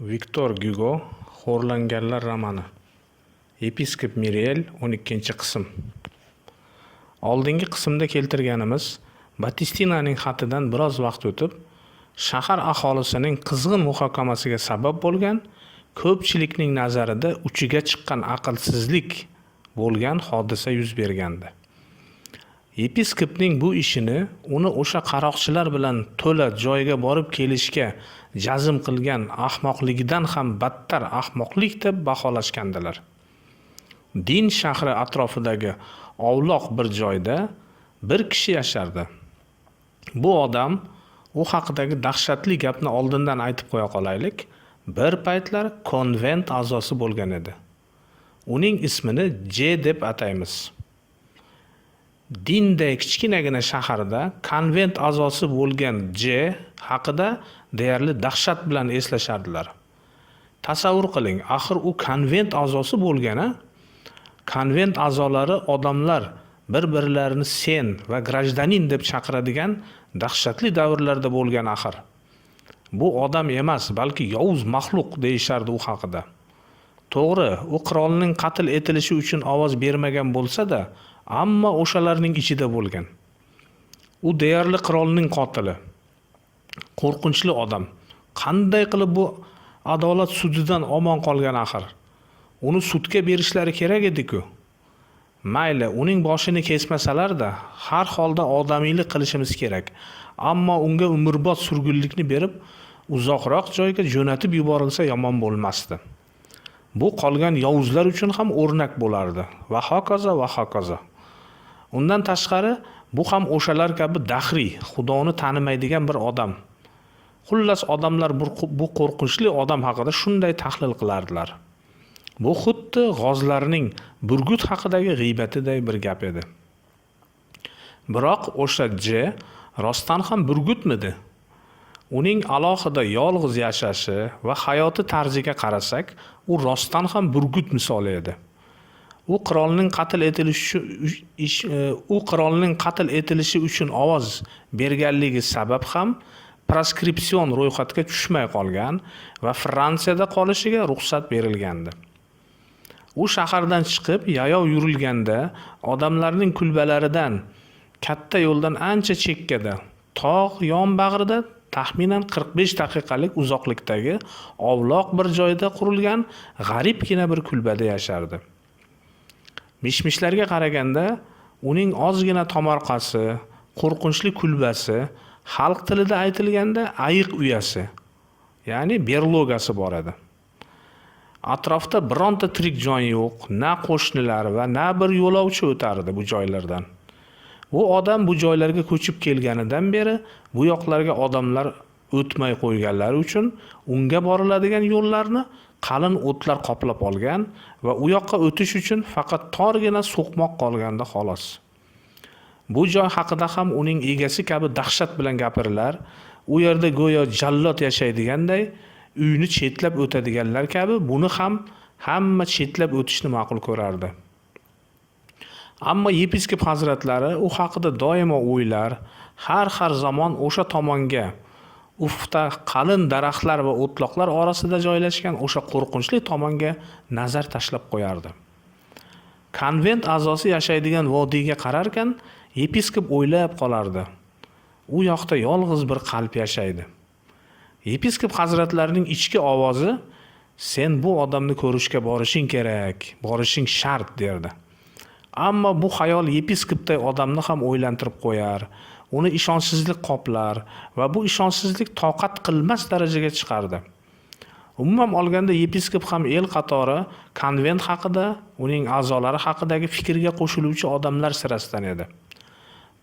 Viktor Gyugo "Xo'rlanganlar" romani. Yepiskop Mirel 12-qism. Oldingi qismda keltirganimiz Batistinaning xatidan biroz vaqt o'tib, shahar aholisining qizg'in muhokamasiga sabab bo'lgan, ko'pchilikning nazarida uchiga chiqqan aqlsizlik bo'lgan hodisa yuz bergandi. Yepiskopning bu ishini uni o'sha qaroqchilar bilan to'la joyga borib kelishga jazm qilgan ahmoqligidan ham battar ahmoqlik deb baholashgandilar. Din shahri atrofidagi ovloq bir joyda bir kishi yashardi. Bu odam u haqidagi dahshatli gapni oldindan aytib qo'ya qolaylik, bir paytlar konvent a'zosi bo'lgan edi. Uning ismini J deb ataymiz. Dinday kichkinagina shaharda konvent a'zosi bo'lgan J haqida deyarli dahshat bilan eslashardilar. Tasavvur qiling, axir u konvent a'zosi bo'lgan-a? Konvent a'zolari odamlar bir-birlarini sen va grajdanin deb chaqiradigan dahshatli davrlarda bo'lgan axir. Bu odam emas, balki yovuz maxluq deyishardi u haqida. To'g'ri, u qirolning qatl etilishi uchun ovoz bermagan bo'lsa-da, ammo o'shalarning ichida bo'lgan. U deyarli qirolning qotili. Qo'rqinchli odam. Qanday qilib bu adolat sudidan omon qolgan axir? Uni sudga berishlari kerak edi-ku. Mayli, uning boshini kesmasalar-da, har holda odamiylik qilishimiz kerak. Ammo unga umrbod surgunlikni berib, uzoqroq joyga jo'natib yuborilsa yomon bo'lmasdi. Bu qolgan yovuzlar uchun ham o'rnak bo'lardi va hokazo va hokazo. Undan tashqari, bu ham o'shalar kabi daxriy, Xudoni tanimaydigan bir odam. Xullas odamlar bu qo'rqinchli odam haqida shunday tahlil qilardilar. Bu xuddi g'ozlarning burgut haqidagi g'iybatiday bir gap edi. Biroq o'sha J rostdan ham burgutmidi? Uning alohida yolg'iz yashashi va hayoti tarziga qarasak, u rostdan ham burgut misoli edi. U qirolning qatl etilishi e, u qirolning qatl etilishi uchun ovoz berganligi sabab ham proskripsion ro'yxatga tushmay qolgan va Fransiyada qolishiga ruxsat berilgandi. U shahardan chiqib yayov yurilganda odamlarning kulbalaridan katta yo'ldan ancha chekkada, tog' yonbag'rida taxminan 45 daqiqalik uzoqlikdagi ovloq bir joyda qurilgan g'aribgina bir kulbada yashardi. Mishmishlarga qaraganda uning ozgina tomorqasi, qo'rqinchli kulbasi, xalq tilida aytilganda ayiq uyasi, ya'ni berlogasi bor edi. Atrofda bironta tirik jon yo'q, na qo'shnilar va na bir yo'lovchi o'tardi bu joylardan. Bu odam bu joylarga ko'chib kelganidan beri bu yoqlarga odamlar o'tmay qo'yganlari uchun unga boriladigan yo'llarni qalin o'tlar qoplab olgan va u yoqqa o'tish uchun faqat torgina so'qmoq qolganda xolos. Bu joy haqida ham uning egasi kabi dahshat bilan gapirilar, u yerda go'yo jallod yashaydiganday uyni chetlab o'tadiganlar kabi buni ham hamma chetlab o'tishni ma'qul ko'rardi. Ammo yepiskop hazratlari u haqida doimo o'ylar, har har zamon o'sha tomonga ufqda qalin daraxtlar va o'tloqlar orasida joylashgan o'sha qo'rqinchli tomonga nazar tashlab qo'yardi. Konvent a'zosi yashaydigan vodiyga qararkan, yepiskop o'ylab qolardi. U yoqda yolg'iz bir qalb yashaydi. Yepiskop hazratlarining ichki ovozi sen bu odamni ko'rishga borishing kerak, borishing shart derdi. Ammo bu xayol yepiskopday odamni ham o'ylantirib qo'yar, uni ishonchsizlik qoplar va bu ishonchsizlik toqat qilmas darajaga chiqardi. Umuman olganda yepiskop ham el qatori konvent haqida, uning a'zolari haqidagi fikrga qo'shiluvchi odamlar sirasidan edi.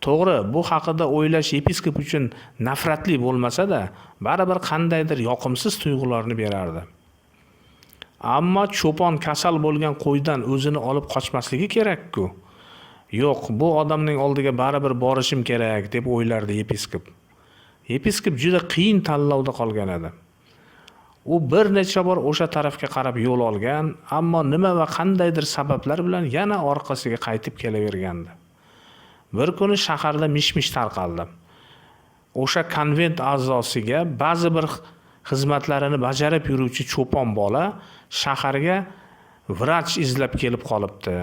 To'g'ri, bu haqida o'ylash yepiskop uchun nafratli bo'lmasa-da, baribir qandaydir yoqimsiz tuyg'ularni berardi. Ammo cho'pon kasal bo'lgan qo'ydan o'zini olib qochmasligi kerak-ku. Yo'q, bu odamning oldiga baribir borishim kerak deb o'ylardi yepiskop. Yepiskop juda qiyin tanlovda qolgan edi. U bir necha bor o'sha tarafga qarab yo'l olgan, ammo nima va qandaydir sabablar bilan yana orqasiga qaytib kelavergandi. Bir kuni shaharda mishmish tarqaldi. O'sha konvent a'zosiga ba'zi bir xizmatlarini bajarib yuruvchi cho'pon bola shaharga vrach izlab kelib qolibdi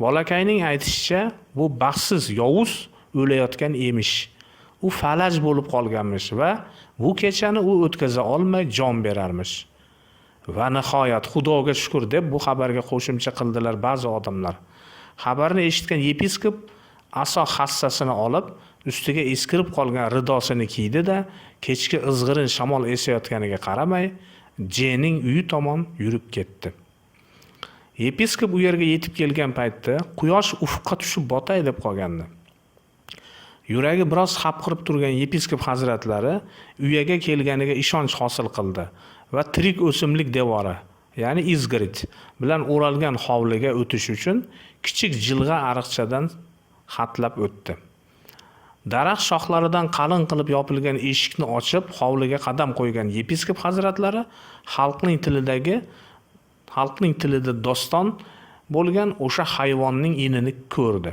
bolakayning aytishicha bu baxtsiz yovuz o'layotgan emish. U falaj bo'lib qolganmish va bu kechani u o'tkaza olmay jon berarmish. Va nihoyat xudoga shukur deb bu xabarga qo'shimcha qildilar ba'zi odamlar. Xabarni eshitgan yepiskop aso hassasini olib ustiga eskirib qolgan ridosini kiydi da kechki izg'irin shamol esayotganiga qaramay jening uyi tomon yurib ketdi. Yepiskop u yerga yetib kelgan paytda quyosh ufqqa tushib botay deb qolgandi. Yuragi biroz hapqirib turgan yepiskop hazratlari uyaga kelganiga ishonch hosil qildi va tirik o'simlik devori ya'ni izgrid bilan o'ralgan hovliga o'tish uchun kichik jilg'a ariqchadan hatlab o'tdi. Daraxt shoxlaridan qalin qilib yopilgan eshikni ochib hovliga qadam qo'ygan yepiskop hazratlari xalqning tilidagi xalqning tilida doston bo'lgan o'sha hayvonning inini ko'rdi.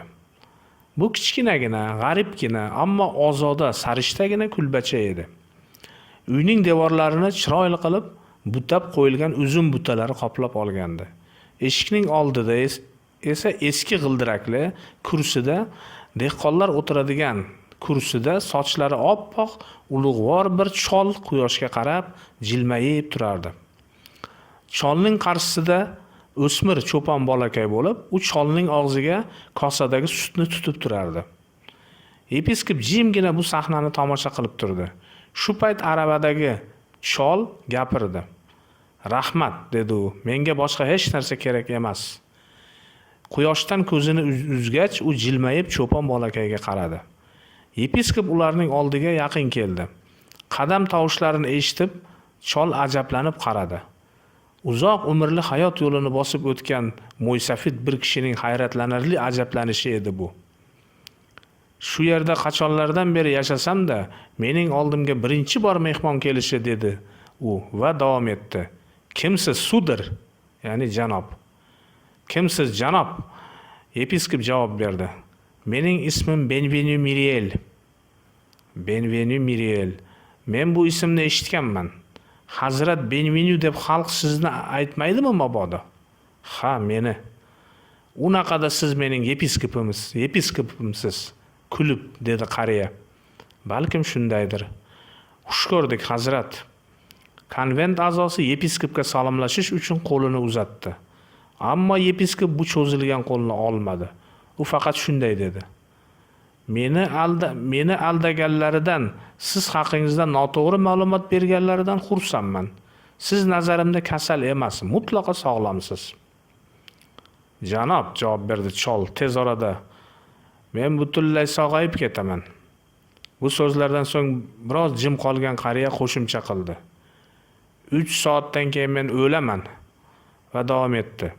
Bu kichkinagina g'aribgina ammo ozoda sarishtagina kulbacha edi. Uyning devorlarini chiroyli qilib butab qo'yilgan uzum butalari qoplab olgandi. Eshikning oldida esa eski g'ildirakli kursida dehqonlar o'tiradigan kursida sochlari oppoq ulug'vor bir chol quyoshga qarab jilmayib turardi. Cholning qarshisida o'smir cho'pon bolakay bo'lib u cholning og'ziga kosadagi sutni tutib turardi. Yepiskop jimgina bu sahnani tomosha qilib turdi. Shu payt aravadagi chol gapirdi. Rahmat dedi u menga boshqa hech narsa kerak emas quyoshdan ko'zini uzgach u jilmayib cho'pon bolakayga qaradi. Yepiskop ularning oldiga yaqin keldi. Qadam tovushlarini eshitib chol ajablanib qaradi. Uzoq umrli hayot yo'lini bosib o'tgan mo'ysafid bir kishining hayratlanarli ajablanishi edi bu. Shu yerda qachonlardan beri yashasamda mening oldimga birinchi bor mehmon kelishi dedi u va davom etdi. Kimsiz sudir ya'ni janob. Kimsiz janob? Yepiskop javob berdi. Mening ismim benvenu miriel benvenu miriel men bu ismni eshitganman hazrat benvenu deb xalq sizni aytmaydimi mabodo? Ha meni. Unaqada siz mening yepiskopimiz yepiskopimsiz kulib dedi qariya. Balkim shundaydir. Xush ko'rdik hazrat. Konvent a'zosi yepiskopga salomlashish uchun qo'lini uzatdi. Ammo yepiskop bu cho'zilgan qo'lni olmadi. U faqat shunday dedi. Meni alda meni aldaganlaridan siz haqingizda noto'g'ri ma'lumot berganlaridan xursandman. Siz nazarimda kasal emas mutlaqo sog'lomsiz. Janob javob berdi chol tez orada. Men butunlay sog'ayib ketaman. Bu so'zlardan so'ng biroz jim qolgan qariya qo'shimcha qildi. Uch soatdan keyin men o'laman va davom etdi.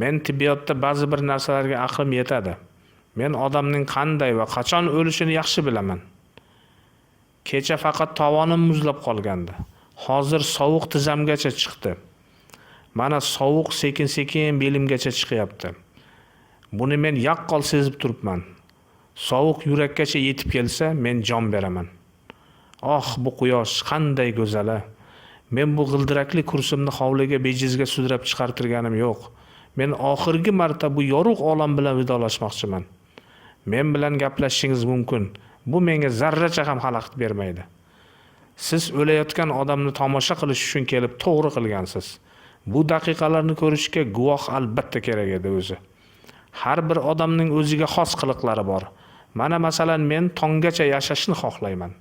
Men tibbiyotda ba'zi bir narsalarga aqlim yetadi. Men odamning qanday va qachon o'lishini yaxshi bilaman. Kecha faqat tovonim muzlab qolgandi. Hozir sovuq tizzamgacha chiqdi. Mana sovuq sekin sekin belimgacha chiqyapti. Buni men yaqqol sezib turibman. Sovuq yurakkacha yetib kelsa men jon beraman. Oh bu quyosh qanday go'zal men bu g'ildirakli kursimni hovliga bejizga sudrab chiqartirganim yo'q. Men oxirgi marta bu yorug' olam bilan vidolashmoqchiman. Men bilan gaplashishingiz mumkin. Bu menga zarracha ham xalaqit bermaydi. Siz o'layotgan odamni tomosha qilish uchun kelib to'g'ri qilgansiz. Bu daqiqalarni ko'rishga guvoh albatta kerak edi o'zi. Har bir odamning o'ziga xos qiliqlari bor. Mana masalan men tonggacha yashashni xohlayman.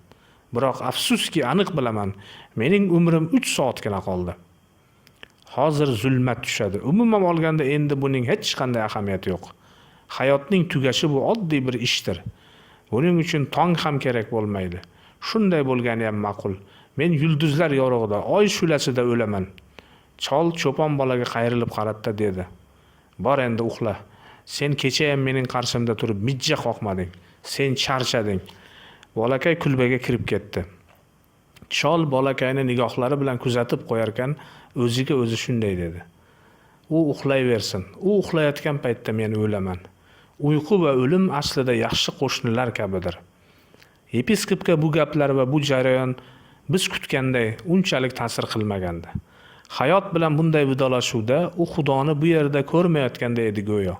Biroq afsuski aniq bilaman mening umrim uch soatgina qoldi. Hozir zulmat tushadi. Umuman olganda endi buning hech qanday ahamiyati yo'q. Hayotning tugashi bu oddiy bir ishdir. Buning uchun tong ham kerak bo'lmaydi. Shunday bo'lgani ham ma'qul. Men yulduzlar yorug'ida oy shulasida o'laman. Chol cho'pon bolaga qayrilib qaratdi dedi. Bor endi uxla. Sen kechayam mening qarshimda turib mijja qoqmading. Sen charchading. Bolakay kulbaga kirib ketdi. Chol bolakayni nigohlari bilan kuzatib qo'yarkan o'ziga o'zi shunday dedi. U uxlayversin. U uxlayotgan paytda men o'laman. Uyqu va o'lim aslida yaxshi qo'shnilar kabidir yepiskopga bu gaplar va bu jarayon biz kutganday unchalik ta'sir qilmagandi hayot bilan bunday vidolashuvda u xudoni bu yerda ko'rmayotganda edi go'yo.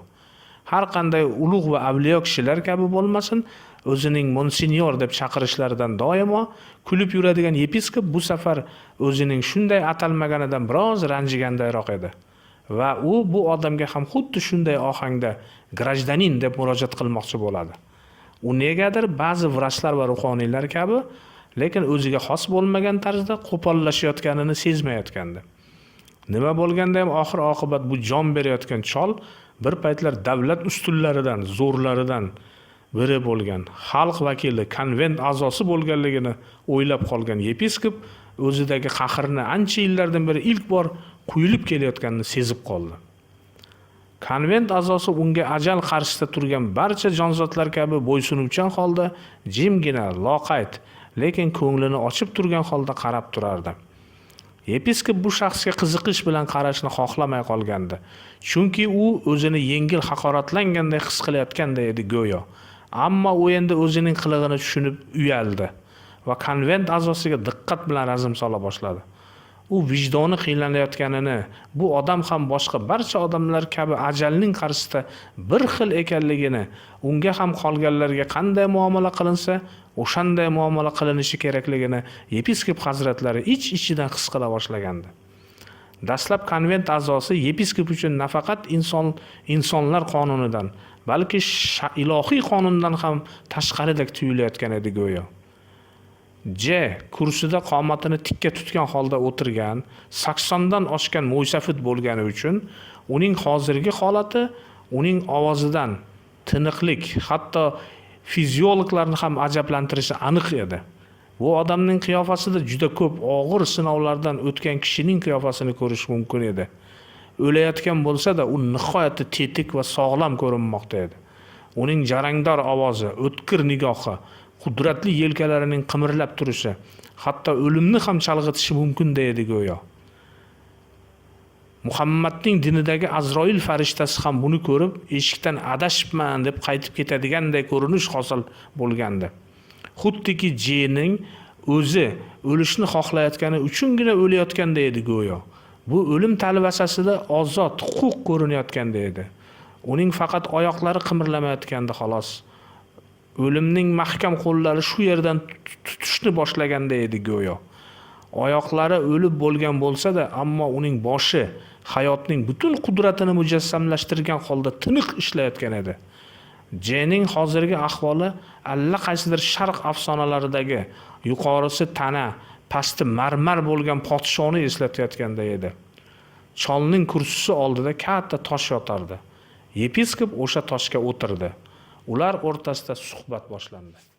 Har qanday ulug' va avliyo kishilar kabi bo'lmasin o'zining monsinyor deb chaqirishlaridan doimo kulib yuradigan yepiskop bu safar o'zining shunday atalmaganidan biroz ranjigandayroq edi va u bu odamga ham xuddi shunday ohangda grajdanin deb murojaat qilmoqchi bo'ladi. U negadir ba'zi vrachlar va ruhoniylar kabi lekin o'ziga xos bo'lmagan tarzda qo'pollashayotganini sezmayotgandi. Nima bo'lganda ham oxir oqibat bu jon berayotgan chol bir paytlar davlat ustunlaridan zo'rlaridan biri bo'lgan xalq vakili konvent a'zosi bo'lganligini o'ylab qolgan yepiskop o'zidagi qahrni ancha yillardan beri ilk bor quyilib kelayotganini sezib qoldi. Konvent a'zosi unga ajal qarshisida turgan barcha jonzotlar kabi bo'ysunuvchan holda jimgina loqayd lekin ko'nglini ochib turgan holda qarab turardi. Yepiskop bu shaxsga qiziqish bilan qarashni xohlamay qolgandi. Chunki u o'zini yengil haqoratlanganday his qilayotganday edi go'yo. Ammo u endi o'zining qilig'ini tushunib uyaldi va konvent a'zosiga diqqat bilan razm sola boshladi. U vijdoni qiynalayotganini bu odam ham boshqa barcha odamlar kabi ajalning qarshisida bir xil ekanligini unga ham qolganlarga qanday muomala qilinsa o'shanday muomala qilinishi kerakligini yepiskop hazratlari ich ichidan his qila boshlagandi. Dastlab konvent a'zosi yepiskop uchun nafaqat inson insonlar qonunidan balki ilohiy qonundan ham tashqaridek tuyulayotgan edi go'yo. J kursida qomatini tikka tutgan holda o'tirgan saksondan oshgan mo'ysafid bo'lgani uchun uning hozirgi holati uning ovozidan tiniqlik hatto fiziologlarni ham ajablantirishi aniq edi. Bu odamning qiyofasida juda ko'p og'ir sinovlardan o'tgan kishining qiyofasini ko'rish mumkin edi. O'layotgan bo'lsa-da u nihoyatda tetik va sog'lom ko'rinmoqda edi. Uning jarangdor ovozi o'tkir nigohi qudratli yelkalarining qimirlab turishi hatto o'limni ham chalg'itishi mumkinday edi go'yo. Muhammadning dinidagi azroil farishtasi ham buni ko'rib eshikdan adashibman deb qaytib ketadiganday ko'rinish hosil bo'lgandi. Xuddiki jening o'zi o'lishni xohlayotgani uchungina o'layotganday edi go'yo. Bu o'lim talvasasida ozod huquq ko'rinayotganday edi uning faqat oyoqlari qimirlamayotgandi xolos. O'limning mahkam qo'llari shu yerdan tutishni boshlaganday edi go'yo. Oyoqlari o'lib bo'lgan bo'lsa-da ammo uning boshi hayotning butun qudratini mujassamlashtirgan holda tiniq ishlayotgan edi. Jening hozirgi ahvoli allaqaysidir sharq afsonalaridagi yuqorisi tana pasti marmar bo'lgan podshoni eslatayotganday edi. Cholning kursisi oldida katta tosh yotardi. Yepiskop o'sha toshga o'tirdi. Ular o'rtasida suhbat boshlandi.